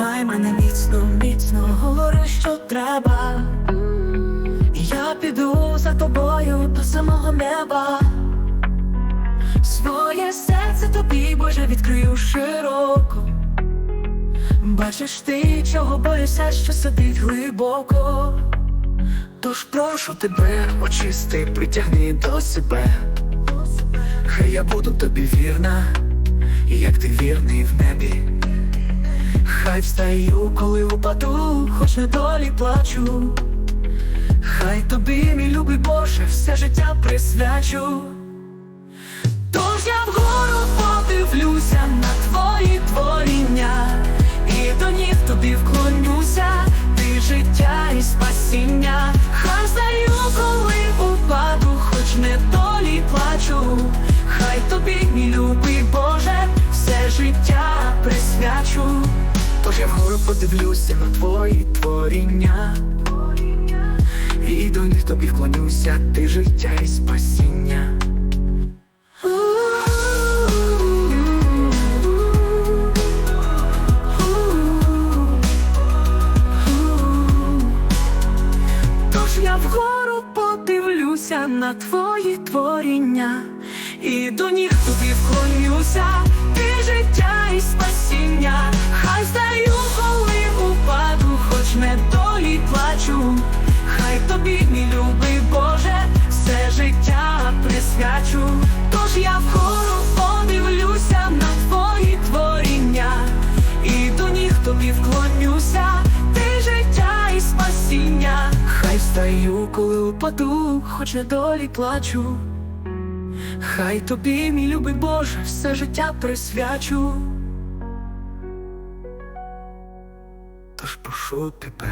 мене міцно, міцно говори, що треба. Я піду за тобою до самого неба. Своє серце тобі, Боже, відкрию широко. Бачиш ти, чого боїшся, що сидить глибоко. Тож прошу тебе, очисти, притягни до себе. Хай я буду тобі вірна, як ти вірний в небі. Хай встаю, коли упаду, хоч на долі плачу. Хай тобі, мій любий Боже, все життя присвячу. Тож я вгору подивлюся на твої творіння, і до ніг тобі вклонюся, ти життя і спасіння. Подивлюся на твої творіння. І до них тобі вклонюся, ти життя і спасіння. Тож я вгору подивлюся на твої творіння, і до ніг тобі вклонюся, ти життя і спасіння, життя тож я вгору подивлюся на твої творіння, і до ніг тобі вклонюся, ти життя і спасіння, хай встаю, коли упаду, хоч на долі плачу. Хай тобі, мій любий Боже, все життя присвячу. Тож прошу тебе,